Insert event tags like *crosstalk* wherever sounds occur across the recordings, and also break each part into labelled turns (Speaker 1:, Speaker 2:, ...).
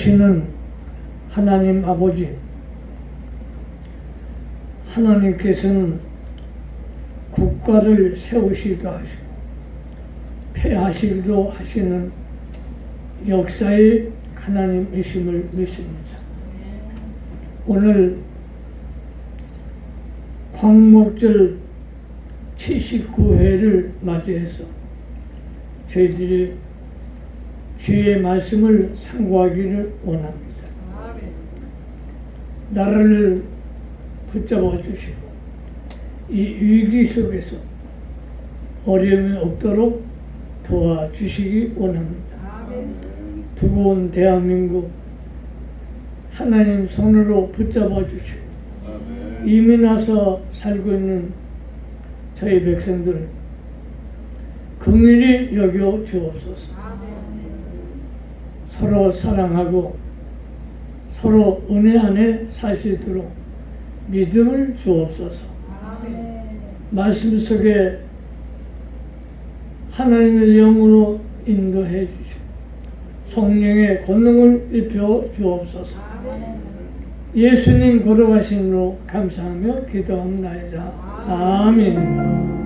Speaker 1: 시는 하나님 아버지, 하나님께서는 국가를 세우시기도 하시고 폐하시기도 하시는 역사의 하나님이심을 믿습니다. 오늘 광목절 79회를 맞이해서 저희들이 주의 말씀을 상고하기를 원합니다. 나라를 붙잡아 주시고 이 위기 속에서 어려움이 없도록 도와주시기 원합니다. 두고 온 대한민국 하나님 손으로 붙잡아 주시고 이민 와서 살고 있는 저희 백성들 긍휼히 여겨 주옵소서. 서로 사랑하고 서로 은혜 안에 살 수 있도록 믿음을 주옵소서. 말씀 속에 하나님의 영으로 인도해 주시고 성령의 권능을 입혀 주옵소서. 예수님 걸어가심으로 감사하며 기도합니다. 아멘.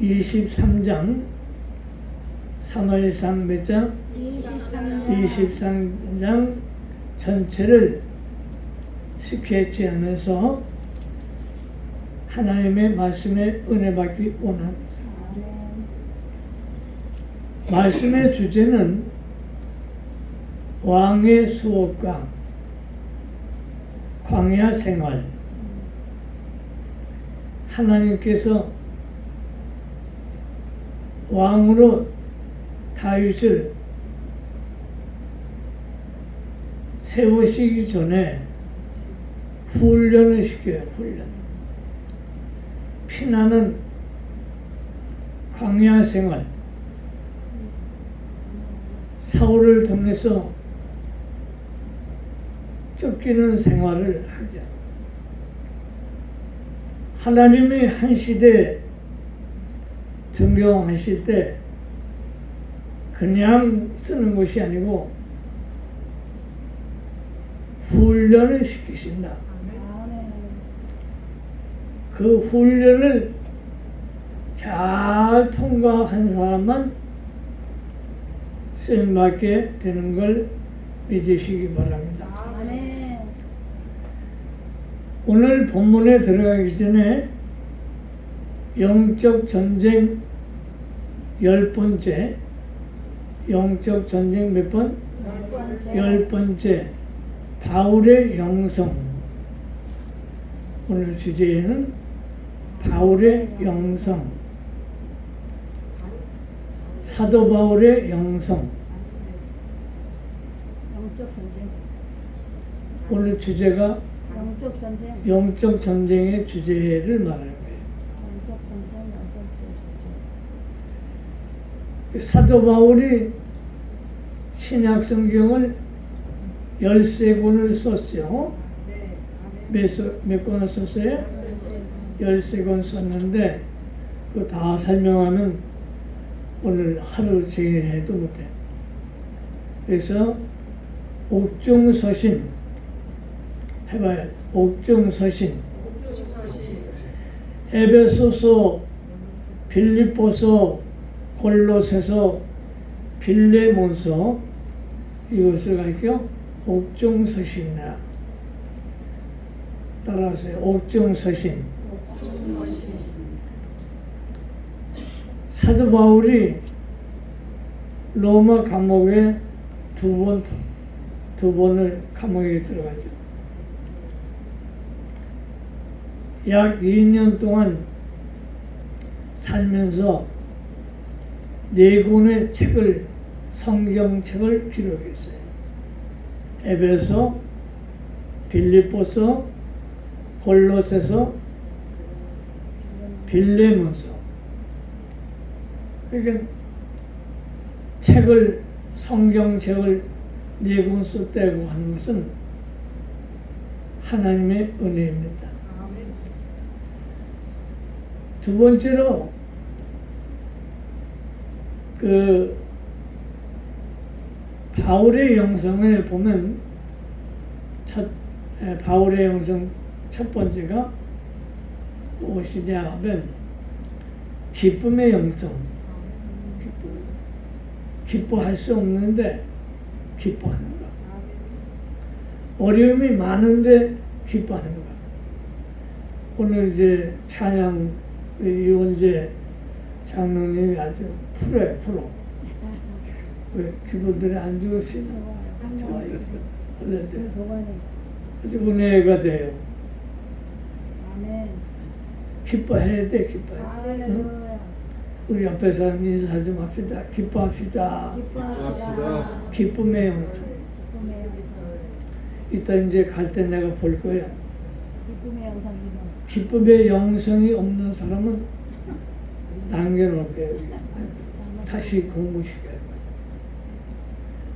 Speaker 1: 23장 사무엘상 몇 장? 23장 전체를 스케치 하면서 하나님의 말씀에 은혜 받기 원합니다. 말씀의 주제는 왕의 수업과 광야 생활. 하나님께서 왕으로 다윗을 세우시기 전에 훈련을 시켜요, 훈련. 피나는 광야 생활. 사울을 통해서 쫓기는 생활을 하자. 하나님이 한 시대 등경하실 때 그냥 쓰는 것이 아니고 훈련을 시키신다. 그 훈련을 잘 통과한 사람만 쓰임 받게 되는 걸 믿으시기 바랍니다. 오늘 본문에 들어가기 전에 영적 전쟁 열 번째 영적 전쟁 몇 번? 열 번째 바울의 영성 오늘 주제에는 바울의 영성 사도 바울의 영성
Speaker 2: 영적 전쟁.
Speaker 1: 오늘 주제가
Speaker 2: 영적 전쟁.
Speaker 1: 영적 전쟁의 주제를 거예요.
Speaker 2: 영적 전쟁 열 번째 주제.
Speaker 1: 사도 바울이 신약 성경을 열세 권을 썼죠. 몇, 소- 몇 권을 썼어요? 13권 썼는데 그거 다 설명하면 오늘 하루 종일 해도 못해. 그래서 옥중서신 해봐요. 옥중서신 에베소서 빌립보서 골로새서 빌레몬서 이것을 갈게요. 옥중서신이라 따라하세요. 옥중서신 사도 바울이 로마 감옥에 두 번, 두 번을 감옥에 들어가죠. 약 2년 동안 살면서 네 권의 책을, 성경책을 기록했어요. 에베소, 빌립보서, 골로새서, 빌레몬서. 그러니까 책을 성경책을 네 권 썼다고 하는 것은 하나님의 은혜입니다. 두 번째로 그 바울의 영성을 보면 첫 에, 바울의 영성 첫 번째가 무엇이냐 하면 기쁨의 영성 기쁨. 기뻐할 수 없는데 기뻐하는 것 어려움이 많은데 기뻐하는 것 오늘 이제 찬양 이원재 장로님이 아주 프로에 프로. 왜 기분들이 안 좋으시나 좋아요
Speaker 2: 도가니
Speaker 1: 아주 은혜가 돼요.
Speaker 2: 아멘.
Speaker 1: 기뻐해야 돼 기뻐해 응? 우리 옆에 사람 인사 좀 합시다. 기뻐합시다.
Speaker 2: 기뻐합시다.
Speaker 1: 기쁨의 영성 이따 이제 갈 때 내가 볼 거야
Speaker 2: 기쁨의 1번
Speaker 1: 기쁨의 영성이 없는 사람은 거예요. 다시 공부시켜야 돼.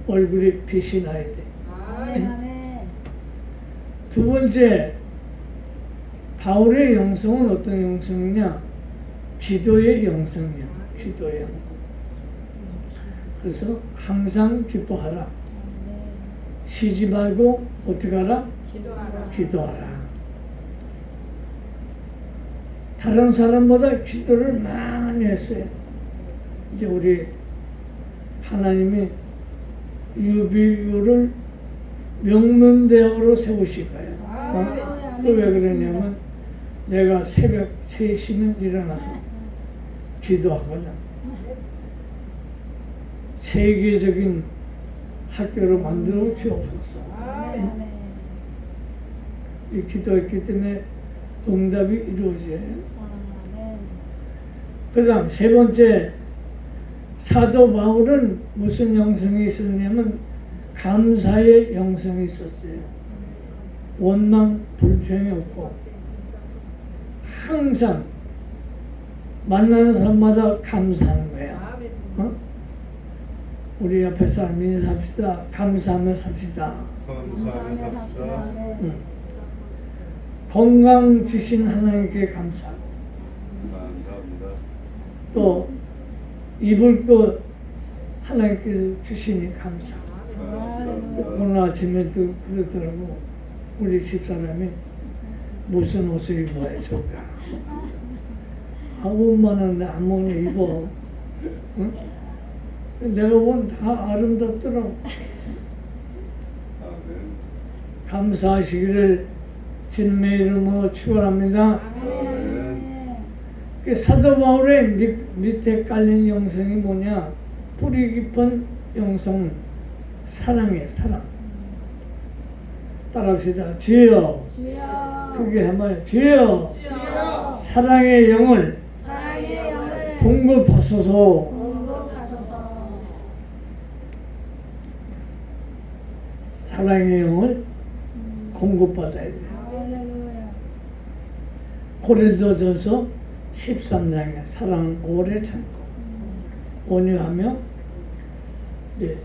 Speaker 1: 얼굴에 빛이 나야 돼.
Speaker 2: 아멘 아멘
Speaker 1: 두 번째, 바울의 영성은 어떤 영성이냐? 기도의 영성이야. 기도의 영성. 그래서 항상 기뻐하라.
Speaker 2: 아멘
Speaker 1: 쉬지 말고 어떻게 하라?
Speaker 2: 기도하라
Speaker 1: 기도하라. 다른 사람보다 기도를 많이 했어요. 이제 우리 하나님이 유비유를 명문대학으로 세우실 거예요. 어? 그왜 그러냐면 내가 새벽 3시면 일어나서 기도하거든. 세계적인 학교로 만들어 주옵소서.
Speaker 2: 아멘 아멘
Speaker 1: 이 기도했기 때문에 응답이 이루어져요. 그 다음 세 번째 사도 바울은 무슨 영성이 있었냐면 감사의 영성이 있었어요. 원망 불평이 없고 항상 만나는 사람마다 감사하는 거야. 어? 우리 옆에 사람 인사합시다. 감사하며 삽시다.
Speaker 2: 감사하며 삽시다
Speaker 1: 응. 건강 주신 하나님께 감사하고
Speaker 3: 감사합니다.
Speaker 1: 또 입을 것 하나님께서 주시니 감사하고 오늘 아침에도 그러더라고 우리 집사람이 무슨 옷을 입어야 좋을까 아 옷만 하는데 아무거나 입어 응? 내가 보면 다 아름답더라고. 감사하시기를 주님의 이름으로 축원합니다. 그 사도 바울의 밑, 밑에 깔린 영성이 뭐냐? 뿌리 깊은 영성 사랑이에요 사랑. 따라합시다. 주여.
Speaker 2: 주여.
Speaker 1: 크게 한번 주여.
Speaker 2: 주여.
Speaker 1: 사랑의 영을
Speaker 2: 사랑의 영을
Speaker 1: 공급하소서.
Speaker 2: 공급하소서.
Speaker 1: 사랑의 영을 공급받아야 돼 고린도전서 13장에 사랑은 오래 참고 온유하며 네,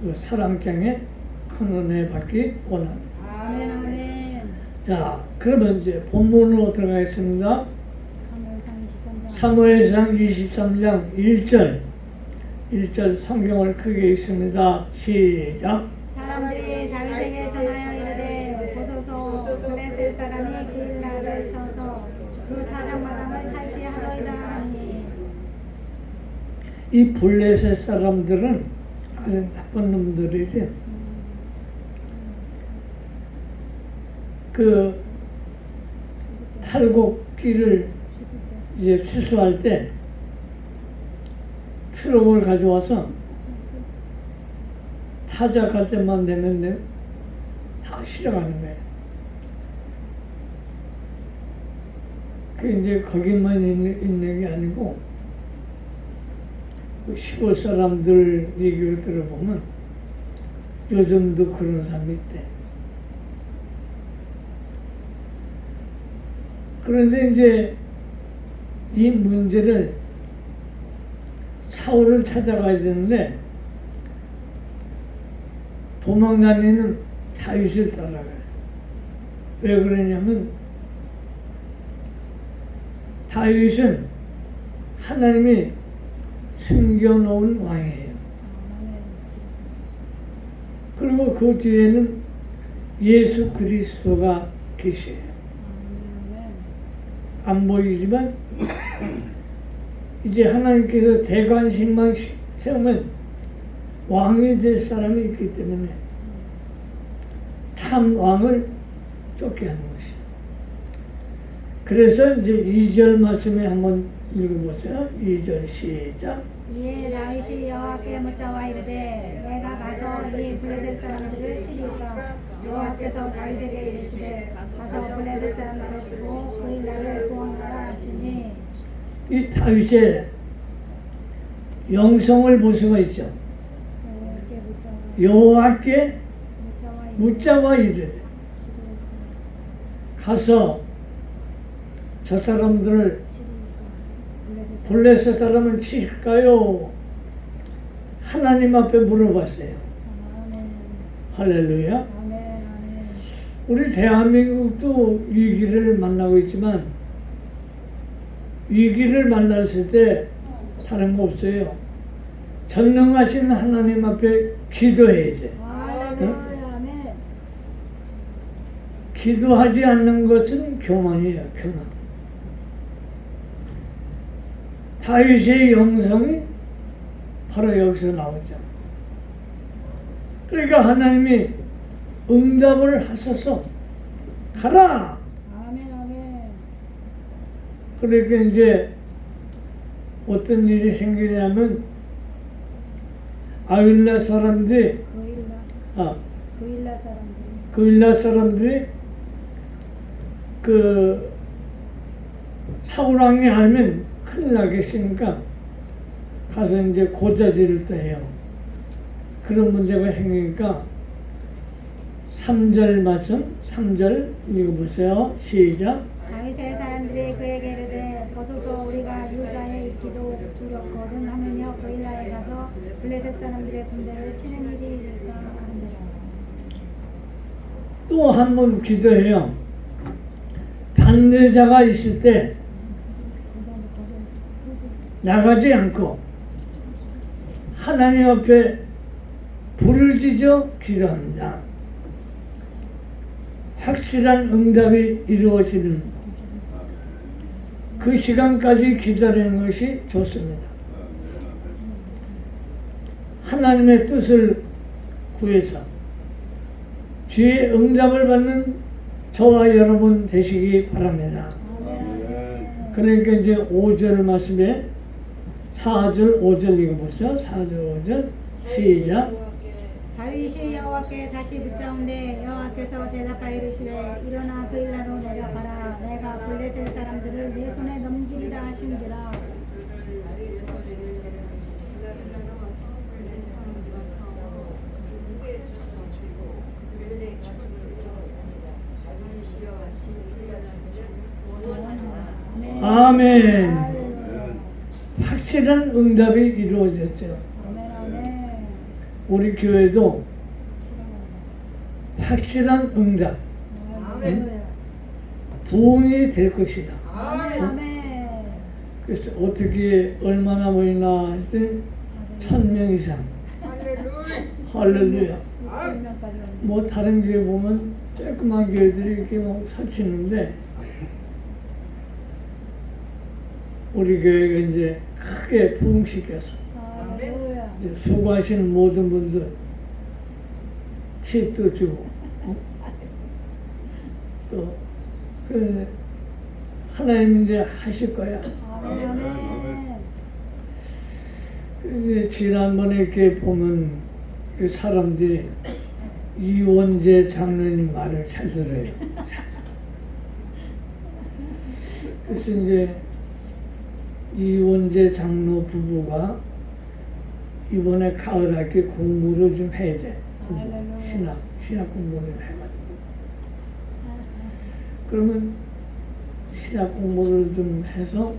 Speaker 1: 그 사랑장에 큰 은혜 받기 원합니다
Speaker 2: 아멘 아멘
Speaker 1: 자, 그러면 이제 본문으로 들어가겠습니다.
Speaker 2: 사무엘상 23장.
Speaker 1: 사무엘상 23장 1절 1절 성경을 크게 읽습니다. 시작.
Speaker 2: 사람들이 다윗에게 전하여 이르되 보소서 블레셋 사람이 길라를 쳐서 그 타작마당을 탈취하더이다 하니
Speaker 1: 이 블레셋 사람들은 아주 나쁜 놈들이지. 그 탈곡기를 이제 추수할 때 트럭을 가져와서 타작할 때만 되면 돼. 다 실어가는 거예요. 그 이제 거기만 있는, 있는 게 아니고 그 시골 사람들 얘기를 들어보면 요즘도 그런 사람이 있대. 그런데 이제 이 문제를 사울을 찾아가야 되는데 도망다니는 다윗을 따라가요. 왜 그러냐면 다윗은 하나님이 숨겨놓은 왕이에요. 그리고 그 뒤에는 예수 그리스도가 계셔요. 안 보이지만 이제 하나님께서 대관식만 세우면 왕이 될 사람이 있기 때문에 참 왕을 쫓게 하는 것이에요. 그래서 이제 2절 말씀에 한번 읽어보세요. 2절 시작.
Speaker 2: 이에 다윗이 여호와께 묻자와 이르되 내가 가서 이 블레셋 사람들을 치리까 여호와께서 다윗에게 이르시되 가서 블레셋 사람들을 치고 그 일날을 구원하라 하시니
Speaker 1: 이 다윗의 영성을 볼 수가 있죠.
Speaker 2: 여호와께 묻자와 이르되
Speaker 1: 가서 저 사람들을
Speaker 2: 블레셋 사람
Speaker 1: 블레셋 사람을 치실까요? 하나님 앞에 물어봤어요. 할렐루야. 우리 대한민국도 위기를 만나고 있지만 위기를 만났을 때 다른 거 없어요. 전능하신 하나님 앞에 기도해야 돼.
Speaker 2: 아멘
Speaker 1: 기도하지 않는 것은 교만이에요. 교만. 다윗의 영성이 바로 여기서 나오죠. 그러니까 하나님이 응답을 하셔서 가라.
Speaker 2: 아멘 아멘
Speaker 1: 그러니까 이제 어떤 일이 생기냐면 아윌라 사람들이
Speaker 2: 그일라
Speaker 1: 아
Speaker 2: 그일라 사람들이
Speaker 1: 그윌라 사람들이 그 사울왕이 알면 큰일 나겠으니까 가서 이제 고자질을 떠해요. 그런 문제가 생기니까 3절 말씀 3절 읽어보세요. 시작.
Speaker 2: 다윗의 사람들이 그에게 이르되 보소서 우리가 유다에 있기도 두렵거든 하느며 그일라에 가서 블레셋 사람들의 군대를 치는 일이 일까 하니라
Speaker 1: 또 한 번 기도해요. 반대자가 있을 때 나가지 않고 하나님 앞에 불을 지져 기도합니다. 확실한 응답이 이루어지는 그 시간까지 기다리는 것이 좋습니다. 하나님의 뜻을 구해서 주의 응답을 받는 저와 여러분 되시기 바랍니다. 그러니까 이제 5절 말씀에 4절 5절 읽어보세요. 4절 5절 시작.
Speaker 2: 다윗이 여호와께 다시 묻자온데 여호와께서 대답하여 이르시되 일어나 그 일라로 내려가라 내가 블레셋 사람들을 내 손에 넘기리라 하신지라
Speaker 1: 아멘. 확실한 응답이 이루어졌죠. 우리 교회도. 확실한 응답.
Speaker 2: 할렐루야.
Speaker 1: 부흥이 될 것이다.
Speaker 2: 아멘
Speaker 1: 그래서 어떻게 얼마나 모이나 했더니 천명 이상. 할렐루야.
Speaker 2: 600명까지 왔네
Speaker 1: 뭐 다른 교회 보면 조그만 교회들이 이렇게 뭐 설치는데 우리 교회가 이제 크게 부흥시켜서 이제 수고하시는 모든 분들 팁도 주고 어? 또 그, 하나님 이제 하실 거야.
Speaker 2: 아멘 아멘
Speaker 1: 이제 지난번에 이렇게 보면 그 사람들이 이원재 장로님 말을 잘 들어요. 잘. *laughs* 그래서 이제 이원재 장로 부부가 이번에 가을 학기 공부를 좀 해야 돼. 공부.
Speaker 2: 할렐루야.
Speaker 1: 신학 신학 공부를 해가지고 그러면 신학 공부를 좀 해서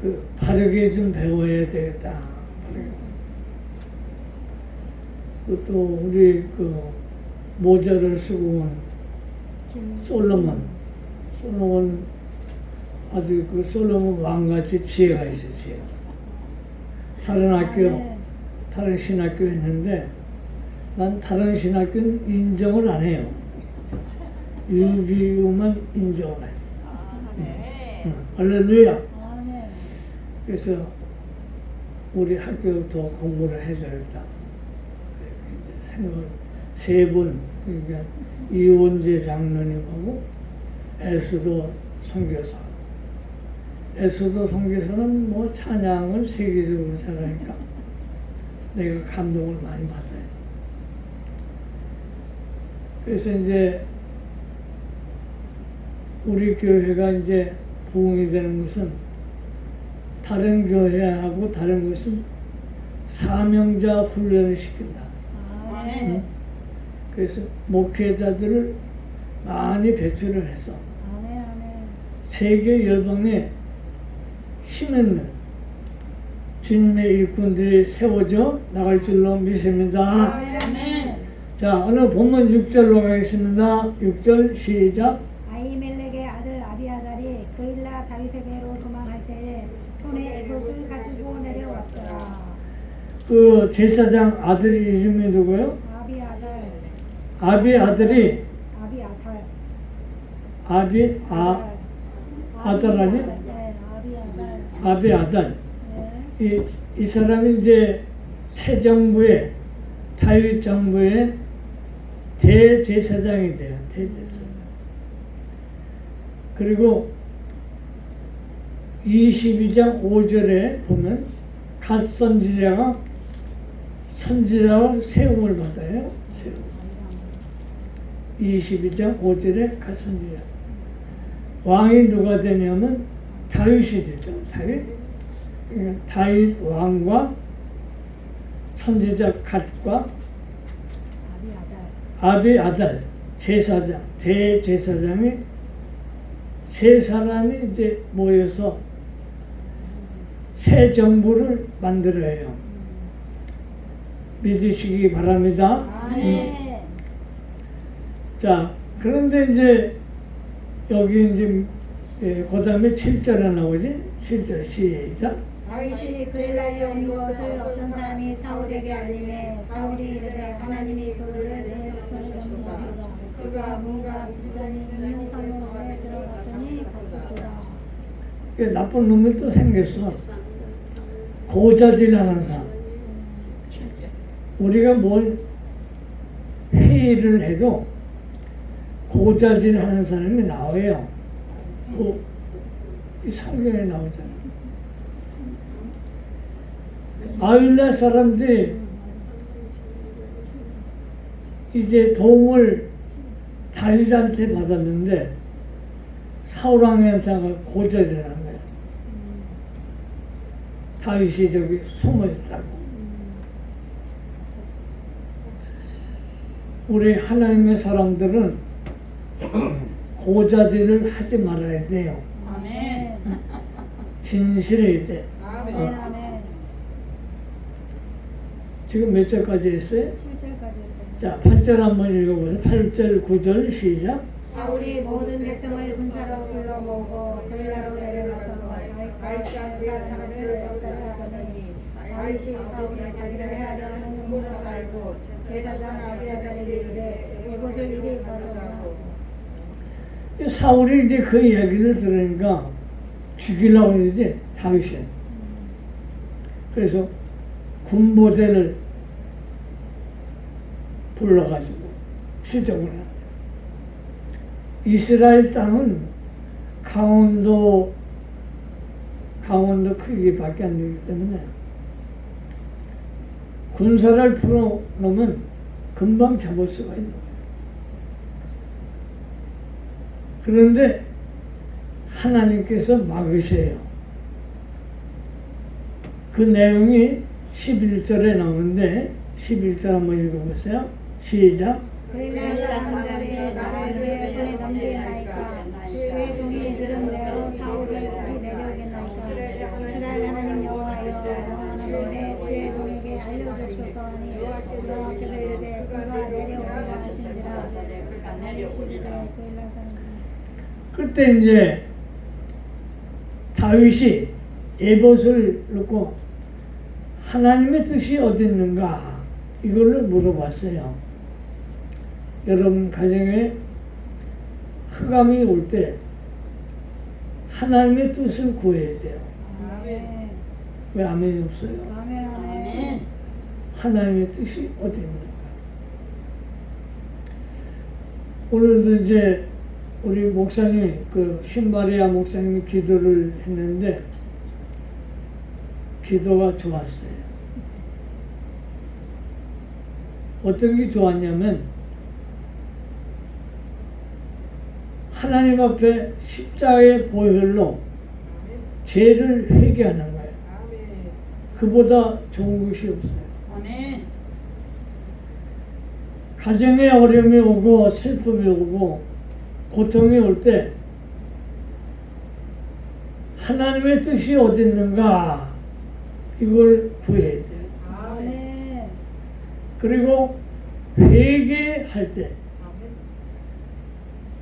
Speaker 1: 그 바르게 좀 배워야 되겠다. 그또 우리 그 모자를 쓰고 온
Speaker 2: 김-
Speaker 1: 솔로몬, 솔로몬 아주 그 솔로몬 왕같이 지혜가 있어 지혜. 다른 학교. 다른 신학교 있는데 난 다른 신학교는 인정을 안 해요. 유기우만 인정을 해. 응. 할렐루야.
Speaker 2: 아멘
Speaker 1: 그래서 우리 학교 더 공부를 해줘야겠다. 생각 세 분 그러니까 이원재 장로님하고 에스도 선교사. 에스도 선교사는 뭐 찬양을 세계적으로 잘하니까 내가 감동을 많이 받아요. 그래서 이제 우리 교회가 이제 부흥이 되는 것은 다른 교회하고 다른 것은 사명자 훈련을 시킨다.
Speaker 2: 아멘
Speaker 1: 그래서 목회자들을 많이 배출을 해서
Speaker 2: 아멘 아멘
Speaker 1: 세계 열방에 힘있는 주님의 일꾼들이 세워져 나갈 줄로 믿습니다. 자, 오늘 본문 6절로 가겠습니다. 6절 시작.
Speaker 2: 아이멜렉의 아들 아비아달이 그일라 다윗에게로 도망할 때에 손에 에봇을 가지고 내려왔더라
Speaker 1: 그 제사장 아들 이름이 누구예요?
Speaker 2: 아비아달
Speaker 1: 아비 아들이
Speaker 2: 아비아달
Speaker 1: 아비 아 아들 아니?
Speaker 2: 아비
Speaker 1: 아들.
Speaker 2: 네.
Speaker 1: 이, 이 사람이 이제 새 정부의 다윗 정부의 대제사장이 돼요. 대제사장. 그리고 22장 5절에 보면 갓 선지자가 선지자와 세움을 받아요. 세움. 22장 5절에 갓 선지자. 왕이 누가 되냐면 다윗이 되죠. 다윗. 다윗 왕과 선지자 갓과
Speaker 2: 아비아달
Speaker 1: 제사장 대제사장이 세 사람이 이제 모여서 새 정부를 만들어요. 믿으시기 바랍니다.
Speaker 2: 아멘
Speaker 1: 자 그런데 이제 여기 이제 예, 그 다음에 7절에 나오지 7절 시작.
Speaker 2: 다윗이 그일라에 온 것을 어떤 사람이 사울에게 알림해 사울이 이르되 하나님이 그를 내 손에 넘기시리라 그가 뭔가 부자니 있는 성문에 들어갔으니 갇혔도다
Speaker 1: 그 나쁜 놈이 또 생겼어. 고자질하는 사람. 우리가 뭘 회의를 해도 고자질하는 사람이 나와요. 그, 이 성경에 나오잖아. 아율라 사람들이 이제 도움을 다윗한테 받았는데 사울 왕한테 고자질하는 거야. 다윗이 저기 숨어 있다고. 우리 하나님의 사람들은 고자질을 하지 말아야 돼요.
Speaker 2: 아멘
Speaker 1: 진실해야 돼.
Speaker 2: 아멘
Speaker 1: 어.
Speaker 2: 아멘
Speaker 1: 지금 몇 절까지 했어요?
Speaker 2: 7절까지 했어요
Speaker 1: 자, 8절 한번 읽어보세요. 8절, 9절 시작.
Speaker 2: 사울이 모든 백성을 군사로 불러 모으고 거일라로 내려가서 다윗과 사람들을 역사하더니 다윗이 사울이 자기를 해하려 하는 음모를 알고 제사장 아비아다에게 이르되 이곳을 이리 가져오라
Speaker 1: 사울이 이제 그 얘기를 들으니까 죽이려고 그러지 다윗이. 그래서 군부대를 불러가지고 추적을 합니다. 이스라엘 땅은 강원도 강원도 크기밖에 안 되기 때문에 군사를 풀어놓으면 금방 잡을 수가 있는 거예요. 그런데 하나님께서 막으세요. 그 내용이 11절에 나오는데 11절 한번 읽어보세요. 시작. 그때 이제 다윗이 에봇을 놓고 하나님의 뜻이 어디 있는가 이걸로 물어봤어요. 여러분 가정에 흑암이 올 때 하나님의 뜻을 구해야 돼요.
Speaker 2: 아멘
Speaker 1: 왜 아멘이 없어요?
Speaker 2: 아멘 아멘
Speaker 1: 하나님의 뜻이 어디 있는가? 오늘도 이제 우리 목사님 그 신마리아 목사님이 기도를 했는데 기도가 좋았어요. 어떤 게 좋았냐면 하나님 앞에 십자가의 보혈로 죄를 회개하는 거예요. 그보다 좋은 것이 없어요. 가정에 어려움이 오고 슬픔이 오고 고통이 올 때 하나님의 뜻이 어디 있는가 이걸 구해야 돼요.
Speaker 2: 아멘
Speaker 1: 그리고 회개할 때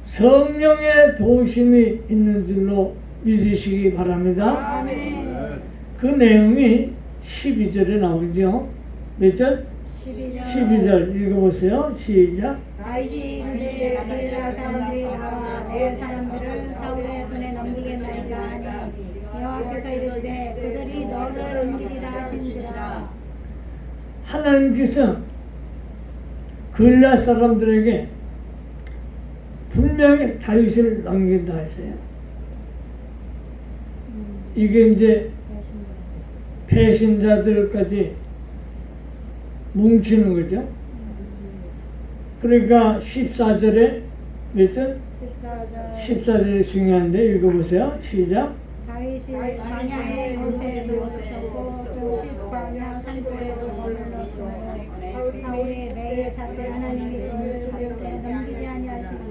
Speaker 1: 성령의 도우심이 있는 줄로 믿으시기 바랍니다.
Speaker 2: 아멘
Speaker 1: 그 내용이 12절에 나오죠. 몇 절?
Speaker 2: 12절
Speaker 1: 12절 읽어보세요. 시작.
Speaker 2: 다윗이 이르되 거일라 사람들이 나와 내 사람들을 사울의 손에 넘기겠나이까 하니 여호와께서 이르시되 그들이 너를 넘기리라 하신지라
Speaker 1: 하나님께서 글라 사람들에게 분명히 다윗을 넘긴다 했어요. 이게 이제 배신자들까지 뭉치는 거죠. 그러니까 14절에 몇 절?
Speaker 2: 14절
Speaker 1: 14절이 중요한데 읽어보세요. 시작.
Speaker 2: 다윗이 광야의 요새에도 있었고 또 십광야 산골에도 머물렀고 사울이 매일 자때 하나님이 그를 사로에 넘기지
Speaker 4: 아니하시고.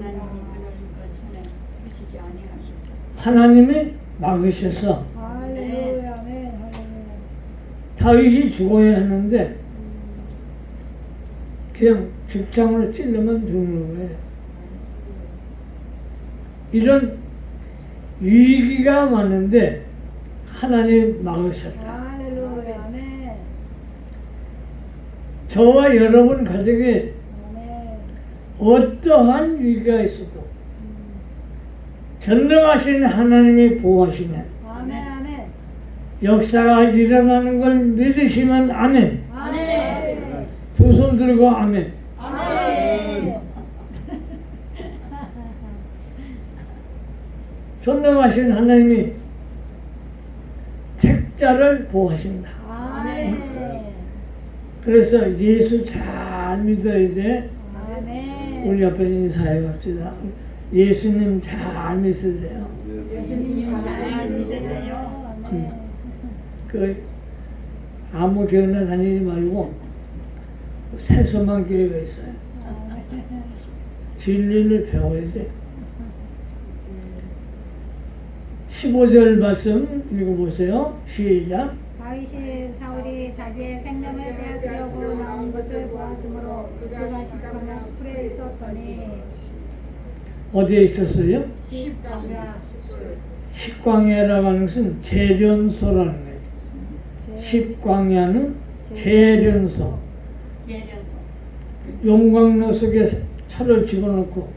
Speaker 1: 하나님이
Speaker 2: 할렐루야 아멘 할렐루야
Speaker 1: 다윗이 죽어야 하는데 그냥 죽창으로 찔르면 죽는 거예요. 이런 위기가 많은데 하나님 막으셨다. 저와 여러분 가정에 어떠한 위기가 있어도 전능하신 하나님이 보호하시면
Speaker 2: 아멘 아멘
Speaker 1: 역사가 일어나는 걸 믿으시면 아멘. 두 손 들고 아멘.
Speaker 2: 아멘
Speaker 1: 전능하신 하나님이 택자를 보호하신다.
Speaker 2: 아멘
Speaker 1: 그래서 예수 잘 믿어야 돼.
Speaker 2: 아멘
Speaker 1: 우리 앞에 인사해 봅시다. 예수님 잘 믿으세요.
Speaker 2: 예수님 잘 믿으세요 아멘
Speaker 1: 그 아무 교회나 다니지 말고 세서만 교회가 있어요. 진리를 배워야 돼. 15절 말씀 읽어보세요. 시작.
Speaker 2: 다윗이 사울이 자기의 생명을 빼앗으려고 나온 것을 보았으므로 그가 십광야 풀에 있었더니
Speaker 1: 어디에 있었어요?
Speaker 2: 십광야
Speaker 1: 십광야라고 하는 것은 재련소라는 거예요. 십광야는 재련소. 용광로 속에 철을 집어넣고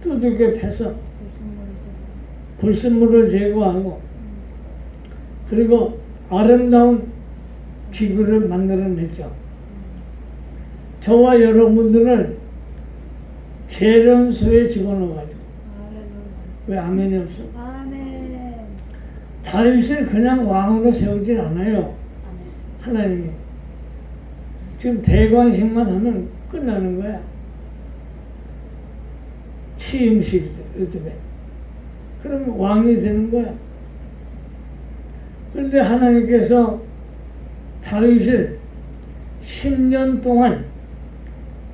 Speaker 1: 두둑에 패서 불순물을 제거하고. 그리고 아름다운 기구를 만들어냈죠. 저와 여러분들을 재련소에 집어넣어가지고 왜 아멘이 없어?
Speaker 2: 아멘.
Speaker 1: 다윗을 그냥 왕으로 세우진 않아요. 하나님이 지금 대관식만 하면 끝나는 거야. 취임식 요즘에 그럼 왕이 되는 거야. 그런데 하나님께서 다윗을 10년 동안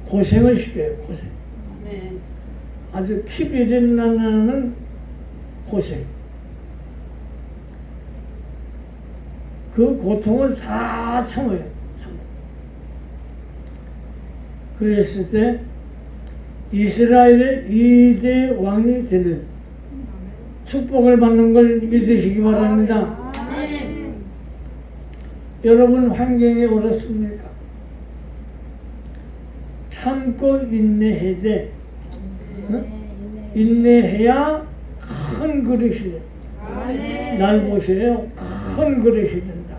Speaker 1: 고생을 시켜요. 고생. 아주 피비린 나는 고생. 그 고통을 다 참아요. 참아. 그랬을 때 이스라엘의 이대 왕이 되는 축복을 받는 걸 믿으시기 바랍니다. 여러분 환경이 어렵습니까? 참고 인내해야 돼. 응? 인내해야 큰 그릇이 돼. 날 보세요. 큰 그릇이 된다.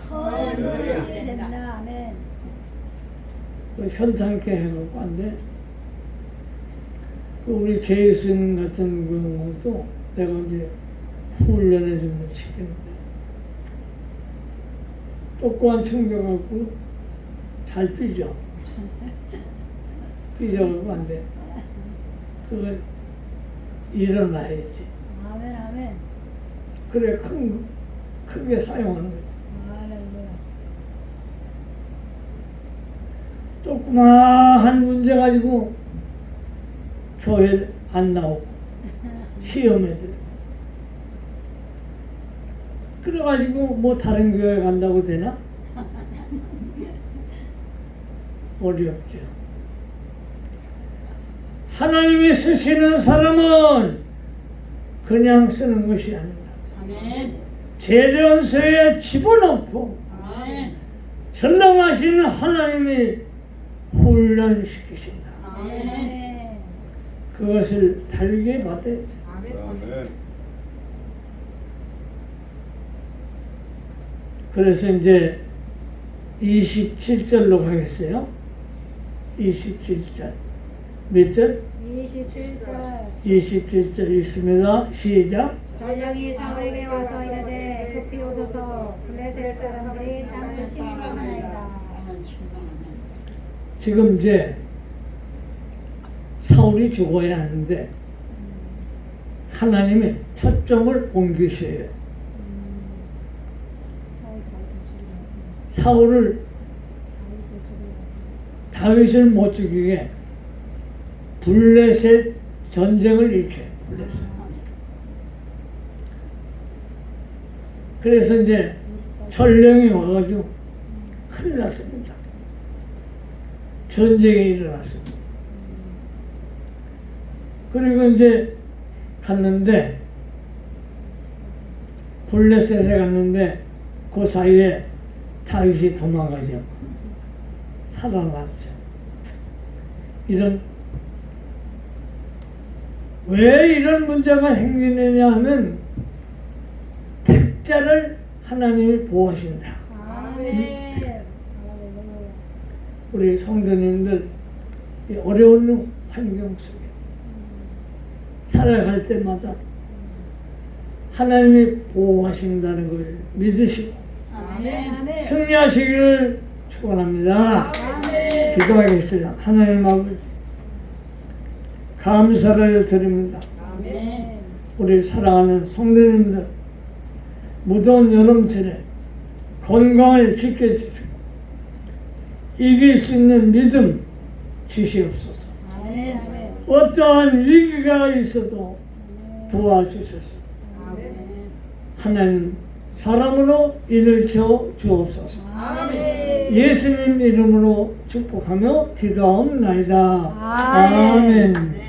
Speaker 1: 현상케 해갖고 안 돼. 그 우리 제이슨 같은 경우도 내가 이제 훈련을 좀 시키는데 조그만 충격갖고 잘 삐져. *laughs* 삐져갖고 안 돼. 그걸 일어나야지.
Speaker 2: 아멘 아멘
Speaker 1: 그래 큰 크게 사용하는 거야.
Speaker 2: 할렐루야
Speaker 1: 조그마한 문제 가지고 교회 안 나오고 *laughs* 시험에 들어. 그래가지고 뭐 다른 교회 간다고 되나? *laughs* 어렵죠. 하나님이 쓰시는 사람은 그냥 쓰는 것이 아니라 재련소에 집어넣고 전능하시는 하나님이 훈련시키신다.
Speaker 2: 아멘
Speaker 1: 그것을 달게 받아야죠.
Speaker 3: 아멘.
Speaker 1: 그래서 이제 27절로 가겠어요. 27절. 몇 절?
Speaker 2: 27절
Speaker 1: 27절 있습니다. 시작.
Speaker 2: 전령이 사울에게 와서 이르되 급히 오소서 블레셋 사람들이 땅을 침범하나이다
Speaker 1: 지금 이제 사울이 죽어야 하는데 하나님이 초점을 옮기셔요. 사울을 다윗을 못 죽이게 블레셋 전쟁을 일으켜 블레셋. 그래서 이제 전령이 와가지고 큰일 났습니다. 전쟁이 일어났습니다. 그리고 이제 갔는데 블레셋에 갔는데 그 사이에 다윗이 도망가죠. 살아났죠. 이런 왜 이런 문제가 생기느냐 하면 택자를 하나님이 보호하신다.
Speaker 2: 아멘 할렐루야
Speaker 1: 우리 성도님들 이 어려운 환경 속에 살아갈 때마다 하나님이 보호하신다는 걸 믿으시고
Speaker 2: 아멘
Speaker 1: 승리하시기를 축원합니다. 기도하겠습니다. 하나님 아버지 감사를 드립니다.
Speaker 2: 아멘
Speaker 1: 우리 사랑하는 성도님들 무더운 여름철에 건강을 지켜주시고 이길 수 있는 믿음 주시옵소서.
Speaker 2: 아멘 아멘
Speaker 1: 어떠한 위기가 있어도 도와주소서. 하나님 사람으로 일을 쳐 주옵소서.
Speaker 2: 아멘
Speaker 1: 예수님 이름으로 축복하며 기도하옵나이다.
Speaker 2: 아멘.
Speaker 1: 아멘.